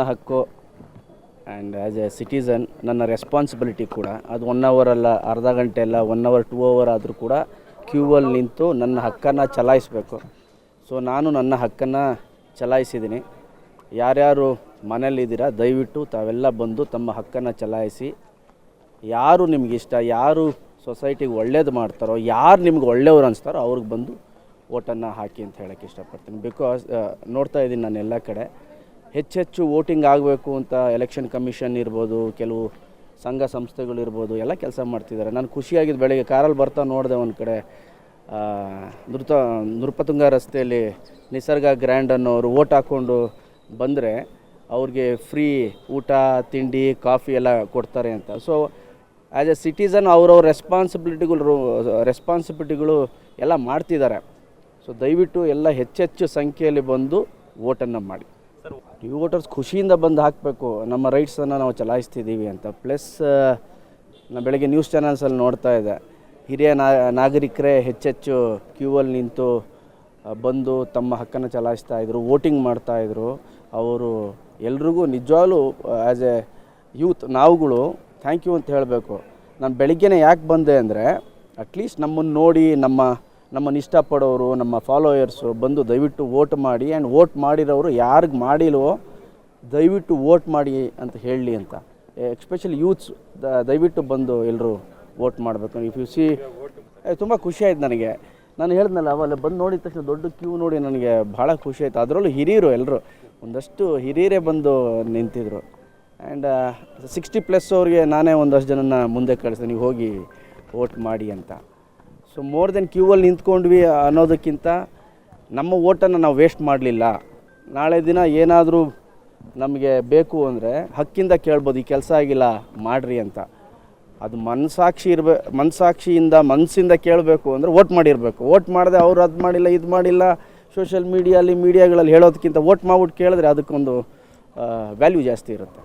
ನನ್ನ ಹಕ್ಕು and as a citizen ನನ್ನ ರೆಸ್ಪಾನ್ಸಿಬಿಲಿಟಿ ಕೂಡ. ಅದು ಒನ್ ಅವರ್ ಅಲ್ಲ, ಅರ್ಧ ಗಂಟೆ ಅಲ್ಲ ಒನ್ ಅವರ್ ಟೂ ಅವರ್ ಆದರೂ ಕೂಡ ಕ್ಯೂವಲ್ಲಿ ನಿಂತು ನನ್ನ ಹಕ್ಕನ್ನು ಚಲಾಯಿಸಬೇಕು. ಸೊ ನಾನು ನನ್ನ ಹಕ್ಕನ್ನು ಚಲಾಯಿಸಿದ್ದೀನಿ. ಯಾರ್ಯಾರು ಮನೇಲಿದ್ದೀರಾ ದಯವಿಟ್ಟು ತಾವೆಲ್ಲ ಬಂದು ತಮ್ಮ ಹಕ್ಕನ್ನು ಚಲಾಯಿಸಿ. ಯಾರು ನಿಮ್ಗೆ ಇಷ್ಟ, ಯಾರು ಸೊಸೈಟಿಗೆ ಒಳ್ಳೇದು ಮಾಡ್ತಾರೋ, ಯಾರು ನಿಮ್ಗೆ ಒಳ್ಳೆಯವ್ರು ಅನಿಸ್ತಾರೋ ಅವ್ರಿಗೆ ಬಂದು ಓಟನ್ನು ಹಾಕಿ ಅಂತ ಹೇಳೋಕ್ಕೆ ಇಷ್ಟಪಡ್ತೀನಿ. ಬಿಕಾಸ್ ನೋಡ್ತಾ ಇದ್ದೀನಿ ನಾನು ಎಲ್ಲ ಕಡೆ. ಹೆಚ್ಚೆಚ್ಚು ವೋಟಿಂಗ್ ಆಗಬೇಕು ಅಂತ ಎಲೆಕ್ಷನ್ ಕಮಿಷನ್ ಇರ್ಬೋದು, ಕೆಲವು ಸಂಘ ಸಂಸ್ಥೆಗಳಿರ್ಬೋದು ಎಲ್ಲ ಕೆಲಸ ಮಾಡ್ತಿದ್ದಾರೆ. ನಾನು ಖುಷಿಯಾಗಿದ್ದು ಬೆಳಗ್ಗೆ ಕಾರಲ್ಲಿ ಬರ್ತಾ ನೋಡಿದೆ ಒಂದು ಕಡೆ ನೃತ, ನೃಪತುಂಗ ರಸ್ತೆಯಲ್ಲಿ ನಿಸರ್ಗ ಗ್ರ್ಯಾಂಡ್ ಅನ್ನೋರು ಓಟ್ ಹಾಕ್ಕೊಂಡು ಬಂದರೆ ಅವ್ರಿಗೆ ಫ್ರೀ ಊಟ, ತಿಂಡಿ, ಕಾಫಿ ಎಲ್ಲ ಕೊಡ್ತಾರೆ ಅಂತ. ಸೊ ಆ್ಯಸ್ ಎ ಸಿಟಿಸನ್ ಅವ್ರವ್ರ ರೆಸ್ಪಾನ್ಸಿಬಿಲಿಟಿಗಳು ರೆಸ್ಪಾನ್ಸಿಬಿಲಿಟಿಗಳು ಎಲ್ಲ ಮಾಡ್ತಿದ್ದಾರೆ. ಸೊ ದಯವಿಟ್ಟು ಎಲ್ಲ ಹೆಚ್ಚೆಚ್ಚು ಸಂಖ್ಯೆಯಲ್ಲಿ ಬಂದು ವೋಟನ್ನು ಮಾಡಿ. ನ್ಯೂ ವೋಟರ್ಸ್ ಖುಷಿಯಿಂದ ಬಂದು ಹಾಕಬೇಕು, ನಮ್ಮ ರೈಟ್ಸನ್ನು ನಾವು ಚಲಾಯಿಸ್ತಿದ್ದೀವಿ ಅಂತ. ಪ್ಲಸ್ ನಾನು ಬೆಳಗ್ಗೆ ನ್ಯೂಸ್ ಚಾನಲ್ಸಲ್ಲಿ ನೋಡ್ತಾ ಇದ್ದೆ. ಹಿರಿಯ ನಾಗರಿಕರೇ ಹೆಚ್ಚೆಚ್ಚು ಕ್ಯೂವಲ್ಲಿ ನಿಂತು ಬಂದು ತಮ್ಮ ಹಕ್ಕನ್ನು ಚಲಾಯಿಸ್ತಾ ಇದ್ರು ವೋಟಿಂಗ್ ಮಾಡ್ತಾಯಿದ್ರು ಅವರು ಎಲ್ರಿಗೂ ನಿಜವಾಗ್ಲೂ ಆ್ಯಸ್ ಎ ಯೂತ್ ನಾವುಗಳು ಥ್ಯಾಂಕ್ ಯು ಅಂತ ಹೇಳಬೇಕು. ನಾನು ಬೆಳಿಗ್ಗೆನೇ ಯಾಕೆ ಬಂದೆ ಅಂದರೆ ಅಟ್ಲೀಸ್ಟ್ ನಮ್ಮನ್ನು ನೋಡಿ, ನಮ್ಮ ನಮ್ಮನ್ನು ಇಷ್ಟಪಡೋರು, ನಮ್ಮ ಫಾಲೋಯರ್ಸು ಬಂದು ದಯವಿಟ್ಟು ವೋಟ್ ಮಾಡಿ ಆ್ಯಂಡ್ ವೋಟ್ ಮಾಡಿರೋರು ಯಾರಿಗೆ ಮಾಡಿಲ್ವೋ ದಯವಿಟ್ಟು ವೋಟ್ ಮಾಡಿ ಅಂತ ಹೇಳಲಿ ಅಂತ. ಎಕ್ಸ್ಪೆಷಲಿ ಯೂತ್ಸ್ ದಯವಿಟ್ಟು ಬಂದು ಎಲ್ಲರೂ ವೋಟ್ ಮಾಡಬೇಕು. ಇಫ್ ಯು ಸಿ ತುಂಬ ಖುಷಿ ಆಯ್ತು ನನಗೆ. ನಾನು ಹೇಳಿದ್ನಲ್ಲ, ಅವಲ್ಲ ಬಂದು ನೋಡಿದ ತಕ್ಷಣ ದೊಡ್ಡ ಕ್ಯೂ ನೋಡಿ ನನಗೆ ಭಾಳ ಖುಷಿ ಆಯಿತು. ಅದರಲ್ಲೂ ಹಿರಿಯರು ಎಲ್ಲರೂ ಒಂದಷ್ಟು ಹಿರಿಯರೇ ಬಂದು ನಿಂತಿದ್ರು. ಆ್ಯಂಡ್ ಸಿಕ್ಸ್ಟಿ ಪ್ಲಸ್ ಅವ್ರಿಗೆ ನಾನೇ ಒಂದಷ್ಟು ಜನನ ಮುಂದೆ ಕಳಿಸ್ತೀನಿ ಹೋಗಿ ವೋಟ್ ಮಾಡಿ ಅಂತ. ಸೊ ಮೋರ್ ದೆನ್ ಕ್ಯೂವಲ್ಲಿ ನಿಂತ್ಕೊಂಡ್ವಿ ಅನ್ನೋದಕ್ಕಿಂತ ನಮ್ಮ ಓಟನ್ನು ನಾವು ವೇಸ್ಟ್ ಮಾಡಲಿಲ್ಲ. ನಾಳೆ ದಿನ ಏನಾದರೂ ನಮಗೆ ಬೇಕು ಅಂದರೆ ಹಕ್ಕಿಂದ ಕೇಳ್ಬೋದು, ಈ ಕೆಲಸ ಆಗಿಲ್ಲ, ಮಾಡಿರಿ ಅಂತ. ಅದು ಮನಸಾಕ್ಷಿ ಇರಬೇ, ಮನಸಾಕ್ಷಿಯಿಂದ ಮನಸ್ಸಿಂದ ಕೇಳಬೇಕು ಅಂದರೆ ಓಟ್ ಮಾಡಿರಬೇಕು. ಓಟ್ ಮಾಡಿದೆ ಅವರು ಅದು ಮಾಡಿಲ್ಲ, ಇದು ಮಾಡಿಲ್ಲ ಸೋಷಿಯಲ್ ಮೀಡಿಯಲ್ಲಿ ಮೀಡಿಯಾಗಳಲ್ಲಿ ಹೇಳೋದಕ್ಕಿಂತ ಓಟ್ ಮಾಡ್ಬಿಟ್ಟು ಕೇಳಿದ್ರೆ ಅದಕ್ಕೊಂದು ವ್ಯಾಲ್ಯೂ ಜಾಸ್ತಿ ಇರುತ್ತೆ.